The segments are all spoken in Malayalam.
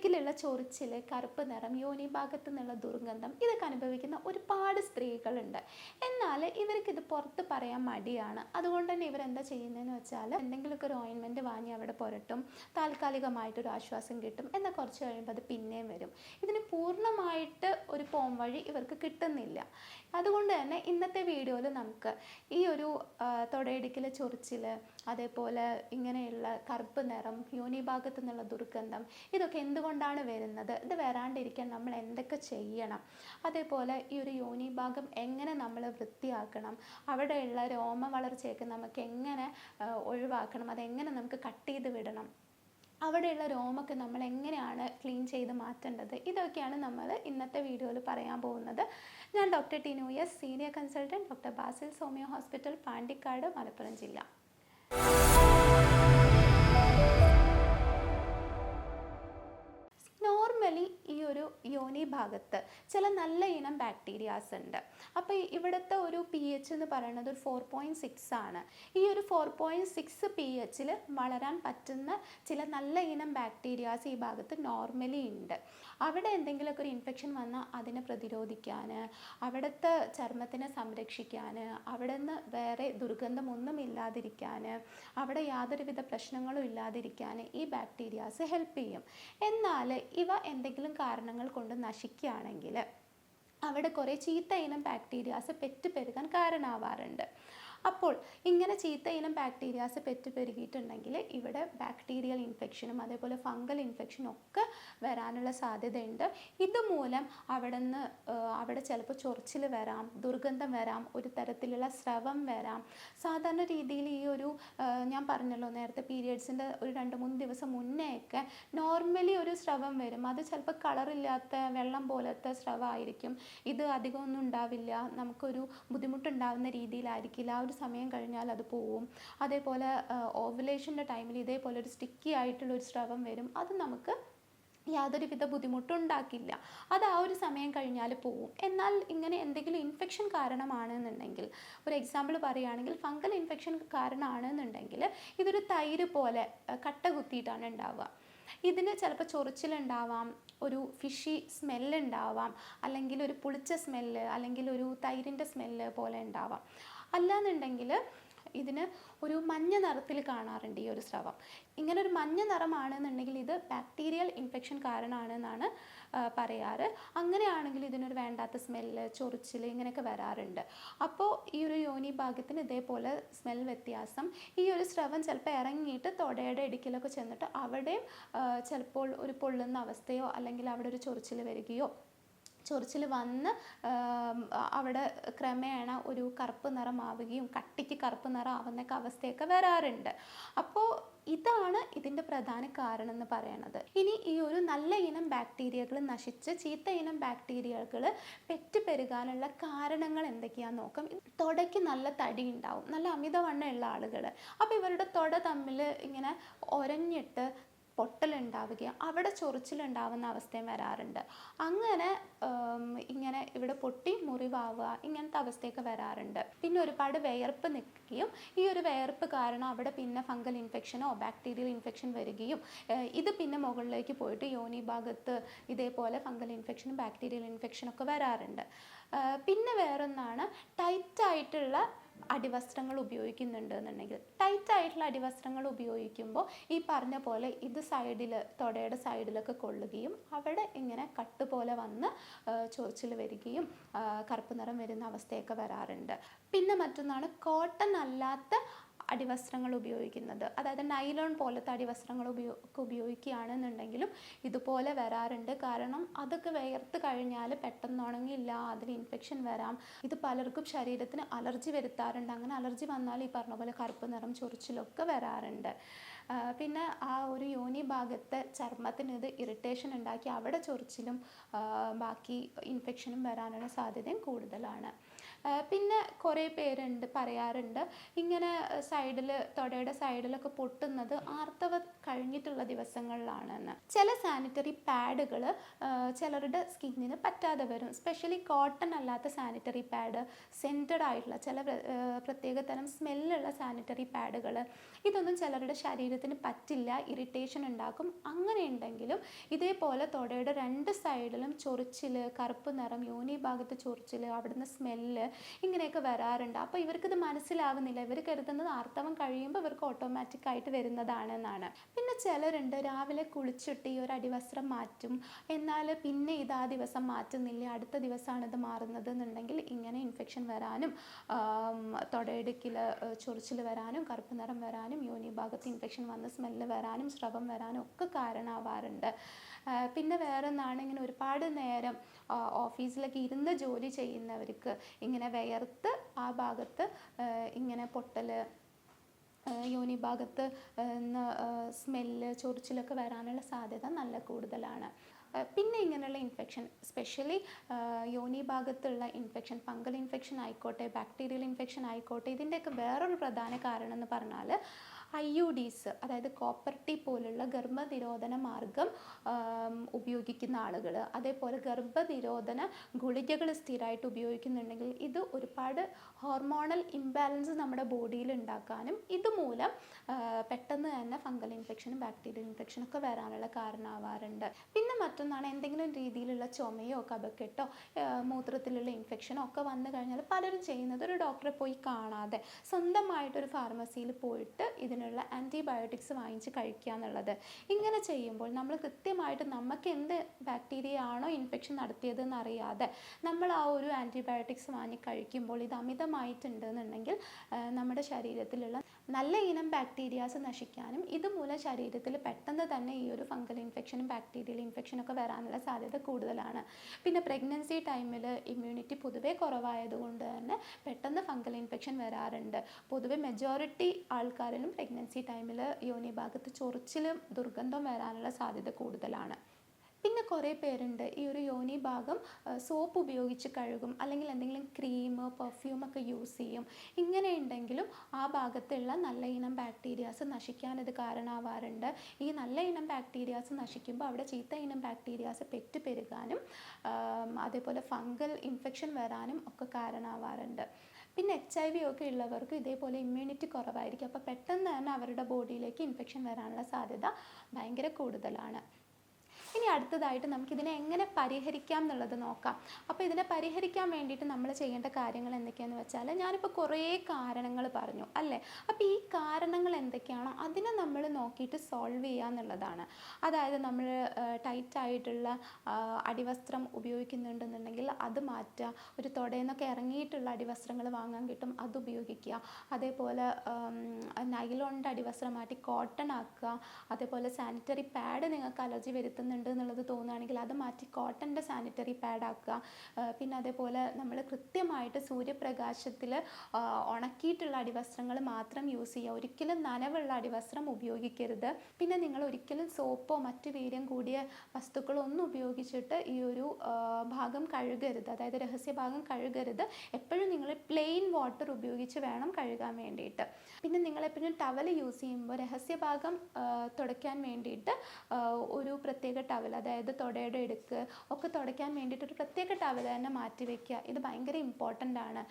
തൊടയിടുക്കിലുള്ള ചൊറിച്ചിൽ കറുപ്പ് നിറം യോനി ഭാഗത്ത് നിന്നുള്ള ദുർഗന്ധം ഇതൊക്കെ അനുഭവിക്കുന്ന ഒരുപാട് സ്ത്രീകളുണ്ട്. എന്നാൽ ഇവർക്കിത് പുറത്ത് പറയാൻ മടിയാണ്. അതുകൊണ്ട് തന്നെ ഇവരെന്താ ചെയ്യുന്നതെന്ന് വെച്ചാൽ എന്തെങ്കിലുമൊക്കെ ഒരു ഓയിൻമെന്റ് വാങ്ങി അവിടെ പുരട്ടും താൽക്കാലികമായിട്ടൊരു ആശ്വാസം കിട്ടും എന്നാൽ കുറച്ച് കഴിയുമ്പോൾ അത് പിന്നെയും വരും. ഇതിന് പൂർണമായിട്ട് ഒരു പോം വഴി ഇവർക്ക് കിട്ടുന്നില്ല. അതുകൊണ്ട് തന്നെ ഇന്നത്തെ വീഡിയോയിൽ നമുക്ക് ഈ ഒരു തൊടയിടിക്കൽ ചൊറിച്ചിൽ അതേപോലെ ഇങ്ങനെയുള്ള കറുപ്പ് നിറം യോനി ഭാഗത്തു നിന്നുള്ള ദുർഗന്ധം ഇതൊക്കെ എന്തുകൊണ്ടാണ് വരുന്നത്? ഇത് വരാണ്ടിരിക്കാൻ നമ്മൾ എന്തൊക്കെ ചെയ്യണം? അതേപോലെ ഈ ഒരു യോനി ഭാഗം എങ്ങനെ നമ്മൾ വൃത്തിയാക്കണം? അവിടെയുള്ള രോമ വളർച്ചയൊക്കെ നമുക്ക് എങ്ങനെ ഒഴിവാക്കണം? അതെങ്ങനെ നമുക്ക് കട്ട് ചെയ്ത് വിടണം? അവിടെയുള്ള രോമൊക്കെ നമ്മൾ എങ്ങനെയാണ് ക്ലീൻ ചെയ്ത് മാറ്റേണ്ടത്? ഇതൊക്കെയാണ് നമ്മൾ ഇന്നത്തെ വീഡിയോയിൽ പറയാൻ പോകുന്നത്. ഞാൻ doctor Tinu S senior consultant doctor Basil homeo hospital Pandikkad Malappuram ജില്ല. よし! ഒരു യോനി ഭാഗത്ത് ചില നല്ല ഇനം ബാക്ടീരിയാസ് ഉണ്ട്. അപ്പോൾ ഇവിടുത്തെ ഒരു പി എച്ച് എന്ന് പറയുന്നത് ഒരു ഫോർ പോയിന്റ് സിക്സ് ആണ്. ഈ ഒരു ഫോർ പോയിന്റ് സിക്സ് പി എച്ചിൽ വളരാൻ പറ്റുന്ന ചില നല്ല ഇനം ബാക്ടീരിയാസ് ഈ ഭാഗത്ത് നോർമലി ഉണ്ട്. അവിടെ എന്തെങ്കിലുമൊക്കെ ഒരു ഇൻഫെക്ഷൻ വന്നാൽ അതിനെ പ്രതിരോധിക്കാൻ അവിടുത്തെ ചർമ്മത്തിനെ സംരക്ഷിക്കാൻ അവിടെ നിന്ന് വേറെ ദുർഗന്ധമൊന്നും ഇല്ലാതിരിക്കാൻ അവിടെ യാതൊരുവിധ പ്രശ്നങ്ങളും ഇല്ലാതിരിക്കാൻ ഈ ബാക്ടീരിയാസ് ഹെൽപ്പ് ചെയ്യും. എന്നാൽ ഇവ എന്തെങ്കിലും കാരണങ്ങൾ കൊണ്ട് നശിക്കുകയാണെങ്കിൽ അവിടെ കുറേ ചീത്ത ഇനം ബാക്ടീരിയാസ് പെറ്റ് പെരുകാൻ കാരണമാവാറുണ്ട് അപ്പോൾ ഇങ്ങനെ ചീത്ത ഇനം ബാക്ടീരിയാസ് പെറ്റ് പെരുകിയിട്ടുണ്ടെങ്കിൽ ഇവിടെ ബാക്ടീരിയൽ ഇൻഫെക്ഷനും അതേപോലെ ഫംഗൽ ഇൻഫെക്ഷനും ഒക്കെ വരാനുള്ള സാധ്യതയുണ്ട്. ഇതുമൂലം അവിടെ നിന്ന് അവിടെ ചിലപ്പോൾ ചൊറിച്ചിൽ വരാം ദുർഗന്ധം വരാം ഒരു തരത്തിലുള്ള സ്രവം വരാം. സാധാരണ രീതിയിൽ ഈ ഒരു ഞാൻ പറഞ്ഞല്ലോ നേരത്തെ പീരിയഡ്സിന്റെ ഒരു രണ്ട് മൂന്ന് ദിവസം മുന്നേയൊക്കെ നോർമലി ഒരു സ്രവം വരും. അത് ചിലപ്പോൾ കളറില്ലാത്ത വെള്ളം പോലത്തെ സ്രവമായിരിക്കും. ഇത് അധികമൊന്നും ഉണ്ടാവില്ല. നമുക്കൊരു ബുദ്ധിമുട്ടുണ്ടാവുന്ന രീതിയിലായിരിക്കില്ല. ആ ഒരു സമയം കഴിഞ്ഞാൽ അത് പോവും. അതേപോലെ ഓവുലേഷന്റെ ടൈമിൽ ഇതേപോലെ ഒരു സ്റ്റിക്കി ആയിട്ടുള്ള ഒരു സ്രവം വരും. അത് നമുക്ക് യാതൊരുവിധ ബുദ്ധിമുട്ടും ഉണ്ടാക്കില്ല അത് ആ ഒരു സമയം കഴിഞ്ഞാൽ പോവും. എന്നാൽ ഇങ്ങനെ എന്തെങ്കിലും ഇൻഫെക്ഷൻ കാരണമാണെന്നുണ്ടെങ്കിൽ ഒരു എക്സാമ്പിൾ പറയുകയാണെങ്കിൽ ഫംഗൽ ഇൻഫെക്ഷൻ കാരണമാണെന്നുണ്ടെങ്കിൽ ഇതൊരു തൈര് പോലെ കട്ട കുത്തിയിട്ടാണ് ഉണ്ടാവുക. ഇതിന് ചിലപ്പോൾ ചൊറിച്ചിലുണ്ടാവാം ഒരു ഫിഷി സ്മെല്ല് ഉണ്ടാവാം അല്ലെങ്കിൽ ഒരു പുളിച്ച സ്മെല്ല് അല്ലെങ്കിൽ ഒരു തൈരിന്റെ സ്മെല്ല് പോലെ ഉണ്ടാവാം. അല്ലാന്നുണ്ടെങ്കിൽ ഇതിന് ഒരു മഞ്ഞ നിറത്തിൽ കാണാറുണ്ട് ഈ ഒരു സ്രവം. ഇങ്ങനെ ഒരു മഞ്ഞ നിറമാണെന്നുണ്ടെങ്കിൽ ഇത് ബാക്ടീരിയൽ ഇൻഫെക്ഷൻ കാരണമാണെന്നാണ് പറയാറ്. അങ്ങനെയാണെങ്കിൽ ഇതിനൊരു വേണ്ടാത്ത സ്മെല്ല് ചൊറിച്ചിൽ ഇങ്ങനെയൊക്കെ വരാറുണ്ട്. അപ്പോൾ ഈ ഒരു യോനി ഭാഗത്തിന് ഇതേപോലെ സ്മെൽ വ്യത്യാസം ഈ ഒരു സ്രവം ചിലപ്പോൾ ഇറങ്ങിയിട്ട് തൊടയുടെ ഇടുക്കിലൊക്കെ ചെന്നിട്ട് അവിടെയും ചിലപ്പോൾ ഒരു പൊള്ളുന്ന അവസ്ഥയോ അല്ലെങ്കിൽ അവിടെ ഒരു ചൊറിച്ചിൽ വരികയോ ചൊറിച്ചിൽ വന്ന് അവിടെ ക്രമേണ ഒരു കറുപ്പ് നിറമാവുകയും കട്ടിക്ക് കറുപ്പ് നിറം ആവുന്നൊക്കെ അവസ്ഥയൊക്കെ വരാറുണ്ട്. അപ്പോൾ ഇതാണ് ഇതിന്റെ പ്രധാന കാരണം എന്ന് പറയുന്നത് ഇനി ഈ ഒരു നല്ല ഇനം ബാക്ടീരിയകൾ നശിച്ച് ചീത്ത ഇനം ബാക്ടീരിയകൾ പെറ്റ് പെരുകാനുള്ള കാരണങ്ങൾ എന്തൊക്കെയാണെന്ന് നോക്കാം. തുടയ്ക്ക് നല്ല തടി ഉണ്ടാവും നല്ല അമിതവണ്ണമുള്ള ആളുകൾ അപ്പോൾ ഇവരുടെ തുട തമ്മിൽ ഇങ്ങനെ ഒരഞ്ഞിട്ട് പൊട്ടലുണ്ടാവുകയും അവിടെ ചൊറിച്ചിലുണ്ടാവുന്ന അവസ്ഥയും വരാറുണ്ട്. അങ്ങനെ ഇങ്ങനെ ഇവിടെ പൊട്ടി മുറിവാവുക ഇങ്ങനത്തെ അവസ്ഥയൊക്കെ വരാറുണ്ട്. പിന്നെ ഒരുപാട് വിയർപ്പ് നിൽക്കുകയും ഈ ഒരു വിയർപ്പ് കാരണം അവിടെ പിന്നെ ഫംഗൽ ഇൻഫെക്ഷനോ ബാക്ടീരിയൽ ഇൻഫെക്ഷൻ വരികയും ഇത് പിന്നെ മുകളിലേക്ക് പോയിട്ട് യോനി ഭാഗത്ത് ഇതേപോലെ ഫംഗൽ ഇൻഫെക്ഷനും ബാക്ടീരിയൽ ഇൻഫെക്ഷനൊക്കെ വരാറുണ്ട്. പിന്നെ വേറൊന്നാണ് ടൈറ്റായിട്ടുള്ള അടിവസ്ത്രങ്ങൾ ഉപയോഗിക്കുന്നുണ്ട് എന്നുണ്ടെങ്കിൽ ടൈറ്റ് ആയിട്ടുള്ള അടിവസ്ത്രങ്ങൾ ഉപയോഗിക്കുമ്പോൾ ഈ പറഞ്ഞ പോലെ ഇത് സൈഡിൽ തൊടയുടെ സൈഡിലൊക്കെ കൊള്ളുകയും അവിടെ ഇങ്ങനെ കട്ട് പോലെ വന്ന് ചൊറിച്ചിൽ വരികയും കറുപ്പ് നിറം വരുന്ന അവസ്ഥയൊക്കെ വരാറുണ്ട്. പിന്നെ മറ്റൊന്നാണ് കോട്ടൺ അല്ലാത്ത അടിവസ്ത്രങ്ങൾ ഉപയോഗിക്കുന്നത്. അതായത് നൈലോൺ പോലത്തെ അടിവസ്ത്രങ്ങൾ ഉപയോഗ ഉപയോഗിക്കുകയാണെന്നുണ്ടെങ്കിലും ഇതുപോലെ വരാറുണ്ട്. കാരണം അതൊക്കെ വേർത്ത് കഴിഞ്ഞാൽ പെട്ടെന്ന് ഉണങ്ങില്ല അതിൽ ഇൻഫെക്ഷൻ വരാം. ഇത് പലർക്കും ശരീരത്തിന് അലർജി വരുത്താറുണ്ട്. അങ്ങനെ അലർജി വന്നാൽ ഈ പറഞ്ഞ പോലെ കറുപ്പ് നിറം ചൊറിച്ചിലൊക്കെ വരാറുണ്ട്. പിന്നെ ആ ഒരു യോനി ഭാഗത്തെ ചർമ്മത്തിന് ഇത് ഇറിറ്റേഷൻ ഉണ്ടാക്കി അവിടെ ചൊറിച്ചിലും ബാക്കി ഇൻഫെക്ഷനും വരാനുള്ള സാധ്യതയും കൂടുതലാണ്. പിന്നെ കുറേ പേരുണ്ട് പറയാറുണ്ട്. ഇങ്ങനെ സൈഡിൽ തൊടയുടെ സൈഡിലൊക്കെ പൊട്ടുന്നത് ആർത്തവ കഴിഞ്ഞിട്ടുള്ള ദിവസങ്ങളിലാണെന്ന്. ചില സാനിറ്ററി പാഡുകൾ ചിലരുടെ സ്കിന്നിന് പറ്റാതെ വരും. സ്പെഷ്യലി കോട്ടൺ അല്ലാത്ത സാനിറ്ററി പാഡ് സെന്റഡ് ആയിട്ടുള്ള ചില പ്ര- പ്രത്യേക തരം സ്മെല്ലുള്ള സാനിറ്ററി പാഡുകൾ ഇതൊന്നും ചിലരുടെ ശരീരത്തിന് പറ്റില്ല ഇറിറ്റേഷൻ ഉണ്ടാക്കും. അങ്ങനെ ഉണ്ടെങ്കിലും ഇതേപോലെ തൊടയുടെ രണ്ട് സൈഡിലും ചൊറിച്ചിൽ കറുപ്പ് നിറം യോനി ഭാഗത്ത് ചൊറിച്ചിൽ അവിടുന്ന് സ്മെല്ല് ഇങ്ങനെയൊക്കെ വരാറുണ്ട്. അപ്പോൾ ഇവർക്കിത് മനസ്സിലാവുന്നില്ല. ഇവർ കരുതുന്നത് ആർത്തവം കഴിയുമ്പോൾ ഇവർക്ക് ഓട്ടോമാറ്റിക് ആയിട്ട് വരുന്നതാണെന്നാണ്. പിന്നെ ചിലരുണ്ട് രാവിലെ കുളിച്ചിട്ട് ഈ ഒരു അടിവസ്ത്രം മാറ്റും. എന്നാൽ പിന്നെ ഇത് ആ ദിവസം മാറ്റുന്നില്ല അടുത്ത ദിവസമാണ് ഇത് മാറുന്നത് എന്നുണ്ടെങ്കിൽ ഇങ്ങനെ ഇൻഫെക്ഷൻ വരാനും തുടയിടുക്കിൽ ചൊറിച്ചിൽ വരാനും കറുപ്പ് നിറം വരാനും യോനി ഭാഗത്ത് ഇൻഫെക്ഷൻ വന്ന് സ്മെല്ല് വരാനും സ്രവം വരാനും ഒക്കെ കാരണമാവാറുണ്ട്. പിന്നെ വേറെ ഒന്നാണ് ഇങ്ങനെ ഒരുപാട് നേരം ഓഫീസിലൊക്കെ ഇരുന്ന് ജോലി ചെയ്യുന്നവർക്ക് ഇങ്ങനെ വിയർത്ത് ആ ഭാഗത്ത് ഇങ്ങനെ പൊട്ടൽ യോനി ഭാഗത്ത് സ്മെല്ല് ചൊറിച്ചിലൊക്കെ വരാനുള്ള സാധ്യത നല്ല കൂടുതലാണ്. പിന്നെ ഇങ്ങനെയുള്ള ഇൻഫെക്ഷൻ സ്പെഷ്യലി യോനി ഭാഗത്തുള്ള ഇൻഫെക്ഷൻ ഫംഗൽ ഇൻഫെക്ഷൻ ആയിക്കോട്ടെ ബാക്ടീരിയൽ ഇൻഫെക്ഷൻ ആയിക്കോട്ടെ ഇതിന്റെയൊക്കെ വേറൊരു പ്രധാന കാരണം എന്ന് പറഞ്ഞാൽ ഐ യു ഡീസ് അതായത് കോപ്പർട്ടി പോലുള്ള ഗർഭനിരോധന മാർഗം ഉപയോഗിക്കുന്ന ആളുകൾ. അതേപോലെ ഗർഭനിരോധന ഗുളികകൾ സ്ഥിരമായിട്ട് ഉപയോഗിക്കുന്നുണ്ടെങ്കിൽ ഇത് ഒരുപാട് ഹോർമോണൽ ഇംബാലൻസ് നമ്മുടെ ബോഡിയിൽ ഉണ്ടാക്കാനും ഇതുമൂലം പെട്ടെന്ന് തന്നെ ഫംഗൽ ഇൻഫെക്ഷനും ബാക്ടീരിയൽ ഇൻഫെക്ഷനും ഒക്കെ വരാനുള്ള കാരണമാവാറുണ്ട്. പിന്നെ മറ്റൊന്നാണ് എന്തെങ്കിലും രീതിയിലുള്ള ചുമയോ കഫക്കെട്ടോ മൂത്രത്തിലുള്ള ഇൻഫെക്ഷനോ ഒക്കെ വന്നു കഴിഞ്ഞാൽ പലരും ചെയ്യുന്നത് ഒരു ഡോക്ടറെ പോയി കാണാതെ സ്വന്തമായിട്ടൊരു ഫാർമസിയിൽ പോയിട്ട് ഇതിനുള്ള ആന്റിബയോട്ടിക്സ് വാങ്ങിച്ച് കഴിക്കുക എന്നുള്ളത്. ഇങ്ങനെ ചെയ്യുമ്പോൾ നമ്മൾ കൃത്യമായിട്ട് നമുക്ക് എന്ത് ബാക്ടീരിയ ആണോ ഇൻഫെക്ഷൻ നടത്തിയതെന്ന് അറിയാതെ നമ്മൾ ആ ഒരു ആന്റിബയോട്ടിക്സ് വാങ്ങി കഴിക്കുമ്പോൾ ഇത് അമിതമായിട്ടുണ്ട് എന്നുണ്ടെങ്കിൽ നമ്മുടെ ശരീരത്തിലുള്ള നല്ല ഇനം ബാക്ടീരിയാസ് നശിക്കാനും ഇതുമൂലം ശരീരത്തിൽ പെട്ടെന്ന് തന്നെ ഈ ഒരു ഫംഗൽ ഇൻഫെക്ഷനും ബാക്ടീരിയൽ ഇൻഫെക്ഷനും ഒക്കെ വരാനുള്ള സാധ്യത കൂടുതലാണ്. പിന്നെ പ്രഗ്നൻസി ടൈമിൽ ഇമ്മ്യൂണിറ്റി പൊതുവേ കുറവായതുകൊണ്ട് തന്നെ പെട്ടെന്ന് ഫംഗൽ ഇൻഫെക്ഷൻ വരാറുണ്ട്. പൊതുവെ മെജോറിറ്റി ആൾക്കാരിലും പ്രഗ്നൻസി ടൈമിൽ യോനി ഭാഗത്ത് ചൊറിച്ചിലും ദുർഗന്ധം വരാനുള്ള സാധ്യത കൂടുതലാണ്. പിന്നെ കുറേ പേരുണ്ട്. ഈ ഒരു യോനി ഭാഗം സോപ്പ് ഉപയോഗിച്ച് കഴുകും അല്ലെങ്കിൽ എന്തെങ്കിലും ക്രീം പെർഫ്യൂം ഒക്കെ യൂസ് ചെയ്യും. ഇങ്ങനെ ഉണ്ടെങ്കിലും ആ ഭാഗത്തുള്ള നല്ല ഇനം ബാക്ടീരിയാസ് നശിക്കാൻ ഇത് കാരണമാവാറുണ്ട്. ഈ നല്ല ഇനം ബാക്ടീരിയാസ് നശിക്കുമ്പോൾ അവിടെ ചീത്ത ഇനം ബാക്ടീരിയാസ് പെറ്റ് പെരുകാനും അതേപോലെ ഫംഗൽ ഇൻഫെക്ഷൻ വരാനും ഒക്കെ കാരണമാവാറുണ്ട്. പിന്നെ എച്ച് ഐ വി ഒക്കെ ഉള്ളവർക്ക് ഇതേപോലെ ഇമ്മ്യൂണിറ്റി കുറവായിരിക്കും. അപ്പോൾ പെട്ടെന്ന് തന്നെ അവരുടെ ബോഡിയിലേക്ക് ഇൻഫെക്ഷൻ വരാനുള്ള സാധ്യത ഭയങ്കര കൂടുതലാണ്. ഇനി അടുത്തതായിട്ട് നമുക്കിതിനെ എങ്ങനെ പരിഹരിക്കാം എന്നുള്ളത് നോക്കാം. അപ്പോൾ ഇതിനെ പരിഹരിക്കാൻ വേണ്ടിയിട്ട് നമ്മൾ ചെയ്യേണ്ട കാര്യങ്ങൾ എന്തൊക്കെയാണെന്ന് വെച്ചാൽ ഞാനിപ്പോൾ കുറേ കാരണങ്ങൾ പറഞ്ഞു അല്ലേ? അപ്പോൾ ഈ കാരണങ്ങൾ എന്തൊക്കെയാണോ അതിനെ നമ്മൾ നോക്കിയിട്ട് സോൾവ് ചെയ്യുക എന്നുള്ളതാണ്. അതായത് നമ്മൾ ടൈറ്റ് ആയിട്ടുള്ള അടിവസ്ത്രം ഉപയോഗിക്കുന്നുണ്ടെന്നുണ്ടെങ്കിൽ അത് മാറ്റുക ഒരു തുടയെന്നൊക്കെ ഇറങ്ങിയിട്ടുള്ള അടിവസ്ത്രങ്ങൾ വാങ്ങാൻ കിട്ടും അത് ഉപയോഗിക്കുക. അതേപോലെ നൈലോണിന്റെ അടിവസ്ത്രം മാറ്റി കോട്ടൺ ആക്കുക. അതേപോലെ സാനിറ്ററി പാഡ് നിങ്ങൾക്ക് അലർജി വരുത്തുന്നുണ്ട് എന്നുള്ളത് തോന്നുകയാണെങ്കിൽ അത് മാറ്റി കോട്ടന്റെ സാനിറ്ററി പാഡ് ആക്കുക. പിന്നെ അതേപോലെ നമ്മൾ കൃത്യമായിട്ട് സൂര്യപ്രകാശത്തിൽ ഉണക്കിയിട്ടുള്ള അടിവസ്ത്രങ്ങൾ മാത്രം യൂസ് ചെയ്യുക. ഒരിക്കലും നനവുള്ള അടിവസ്ത്രം ഉപയോഗിക്കരുത്. പിന്നെ നിങ്ങൾ ഒരിക്കലും സോപ്പോ മറ്റു വീര്യം കൂടിയ വസ്തുക്കളോ ഒന്നും ഉപയോഗിച്ചിട്ട് ഈ ഒരു ഭാഗം കഴുകരുത്. അതായത് രഹസ്യഭാഗം കഴുകരുത്. എപ്പോഴും നിങ്ങൾ പ്ലെയിൻ വാട്ടർ ഉപയോഗിച്ച് വേണം കഴുകാൻ വേണ്ടിയിട്ട്. പിന്നെ നിങ്ങൾ എപ്പോഴും ടവൽ യൂസ് ചെയ്യുമ്പോൾ രഹസ്യഭാഗം ഭാഗം തുടയ്ക്കാൻ വേണ്ടിയിട്ട് ഒരു പ്രത്യേക ടവൽ അതായത് തുടയുടെ ഇടുക്ക് ഒക്കെ തുടയ്ക്കാൻ വേണ്ടിയിട്ട് ഒരു പ്രത്യേക ടവൽ തന്നെ മാറ്റി വയ്ക്കുക ഇത് ഭയങ്കര ഇമ്പോർട്ടന്റ് ആണ്.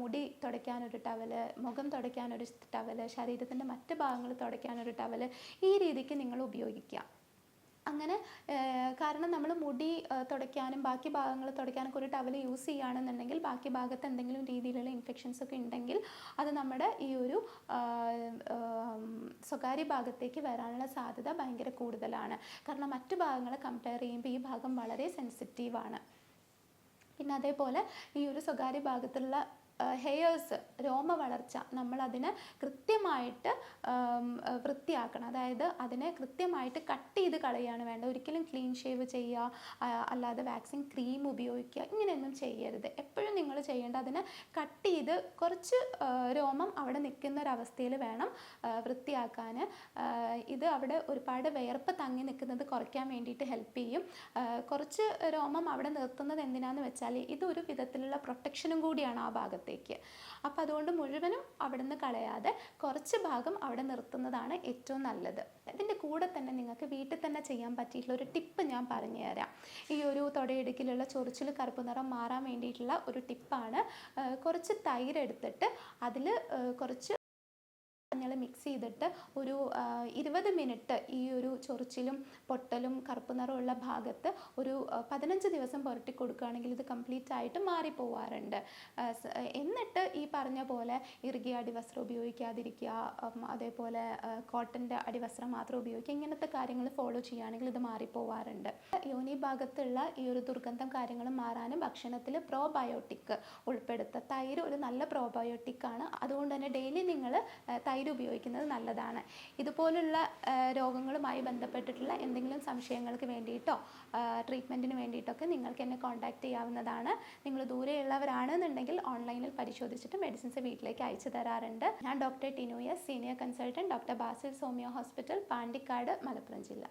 മുടി തുടയ്ക്കാനൊരു ടവൽ മുഖം തുടയ്ക്കാനൊരു ടവൽ ശരീരത്തിന്റെ മറ്റ് ഭാഗങ്ങൾ തുടയ്ക്കാനൊരു ടവൽ ഈ രീതിക്ക് നിങ്ങൾ ഉപയോഗിക്കുക. അങ്ങനെ കാരണം നമ്മൾ മുടി തുടയ്ക്കാനും ബാക്കി ഭാഗങ്ങൾ തുടയ്ക്കാനൊക്കെ ഒരു ടവൽ യൂസ് ചെയ്യുകയാണെന്നുണ്ടെങ്കിൽ ബാക്കി ഭാഗത്ത് എന്തെങ്കിലും രീതിയിലുള്ള ഇൻഫെക്ഷൻസ് ഒക്കെ ഉണ്ടെങ്കിൽ അത് നമ്മുടെ ഈ ഒരു സ്വകാര്യ ഭാഗത്തേക്ക് വരാനുള്ള സാധ്യത ഭയങ്കര കൂടുതലാണ്. കാരണം മറ്റു ഭാഗങ്ങളെ കമ്പയർ ചെയ്യുമ്പോൾ ഈ ഭാഗം വളരെ സെൻസിറ്റീവാണ് പിന്നെ അതേപോലെ ഈ ഒരു സ്വകാര്യ ഭാഗത്തുള്ള ഹെയേഴ്സ് രോമ വളർച്ച നമ്മളതിനെ കൃത്യമായിട്ട് വൃത്തിയാക്കണം. അതായത് അതിനെ കൃത്യമായിട്ട് കട്ട് ചെയ്ത് കളയാണ് വേണ്ടത്. ഒരിക്കലും ക്ലീൻ ഷേവ് ചെയ്യുക അല്ലാതെ വാക്സിൻ ക്രീം ഉപയോഗിക്കുക ഇങ്ങനെയൊന്നും ചെയ്യരുത്. എപ്പോഴും നിങ്ങൾ ചെയ്യേണ്ട അതിനെ കട്ട് ചെയ്ത് കുറച്ച് രോമം അവിടെ നിൽക്കുന്ന ഒരവസ്ഥയിൽ വേണം വൃത്തിയാക്കാൻ ഇത് അവിടെ ഒരുപാട് വിയർപ്പ് തങ്ങി നിൽക്കുന്നത് കുറയ്ക്കാൻ വേണ്ടിയിട്ട് ഹെൽപ്പ് ചെയ്യും. കുറച്ച് രോമം അവിടെ നിർത്തുന്നത് എന്തിനാന്ന് വെച്ചാൽ ഇതൊരു വിധത്തിലുള്ള പ്രൊട്ടക്ഷനും കൂടിയാണ് ആ ഭാഗത്തേക്ക് അപ്പോൾ അതുകൊണ്ട് മുഴുവനും അവിടെ നിന്ന് കളയാതെ കുറച്ച് ഭാഗം അവിടെ നിർത്തുന്നതാണ് ഏറ്റവും നല്ലത്. ഇതിന്റെ കൂടെ തന്നെ നിങ്ങൾക്ക് വീട്ടിൽ തന്നെ ചെയ്യാൻ പറ്റിയിട്ടുള്ള ഒരു ടിപ്പ് ഞാൻ പറഞ്ഞു തരാം. ഈ ഒരു തൊടയിടുക്കിലുള്ള ചൊറിച്ചിൽ കറുപ്പ് നിറം മാറാൻ വേണ്ടിയിട്ടുള്ള ഒരു ടിപ്പാണ്. കുറച്ച് തൈരെടുത്തിട്ട് അതിൽ കുറച്ച് മിക്സ് ചെയ്തിട്ട് ഒരു ഇരുപത് മിനിറ്റ് ഈ ഒരു ചൊറിച്ചിലും പൊട്ടലും കറുപ്പ് നിറമുള്ള ഭാഗത്ത് ഒരു പതിനഞ്ച് ദിവസം പുരട്ടി കൊടുക്കുകയാണെങ്കിൽ ഇത് കംപ്ലീറ്റ് ആയിട്ട് മാറിപ്പോവാറുണ്ട്. എന്നിട്ട് ഈ പറഞ്ഞ പോലെ ഇറുകിയ അടിവസ്ത്രം ഉപയോഗിക്കാതിരിക്കുക അതേപോലെ കോട്ടന്റെ അടിവസ്ത്രം മാത്രം ഉപയോഗിക്കുക ഇങ്ങനത്തെ കാര്യങ്ങൾ ഫോളോ ചെയ്യുകയാണെങ്കിൽ ഇത് മാറിപ്പോവാറുണ്ട്. യോനി ഭാഗത്തുള്ള ഈ ഒരു ദുർഗന്ധം കാര്യങ്ങൾ മാറാനും ഭക്ഷണത്തിൽ പ്രോബയോട്ടിക് ഉൾപ്പെടുത്തുക തൈര് ഒരു നല്ല പ്രോബയോട്ടിക് ആണ്. അതുകൊണ്ട് തന്നെ ഡെയിലി നിങ്ങൾ തൈര് ഉപയോഗിക്കുന്നത് നല്ലതാണ്. ഇതുപോലുള്ള രോഗങ്ങളുമായി ബന്ധപ്പെട്ടിട്ടുള്ള എന്തെങ്കിലും സംശയങ്ങൾക്ക് വേണ്ടിയിട്ടോ ട്രീറ്റ്മെന്റിന് വേണ്ടിയിട്ടൊക്കെ നിങ്ങൾക്ക് എന്നെ കോൺടാക്റ്റ് ചെയ്യാവുന്നതാണ്. നിങ്ങൾ ദൂരെയുള്ളവരാണെന്നുണ്ടെങ്കിൽ ഓൺലൈനിൽ പരിശോധിച്ചിട്ട് മെഡിസിൻസ് വീട്ടിലേക്ക് അയച്ചു തരാറുണ്ട്. ഞാൻ doctor Tinu S senior consultant doctor Basil homeo hospital Pandikkad Malappuram ജില്ല.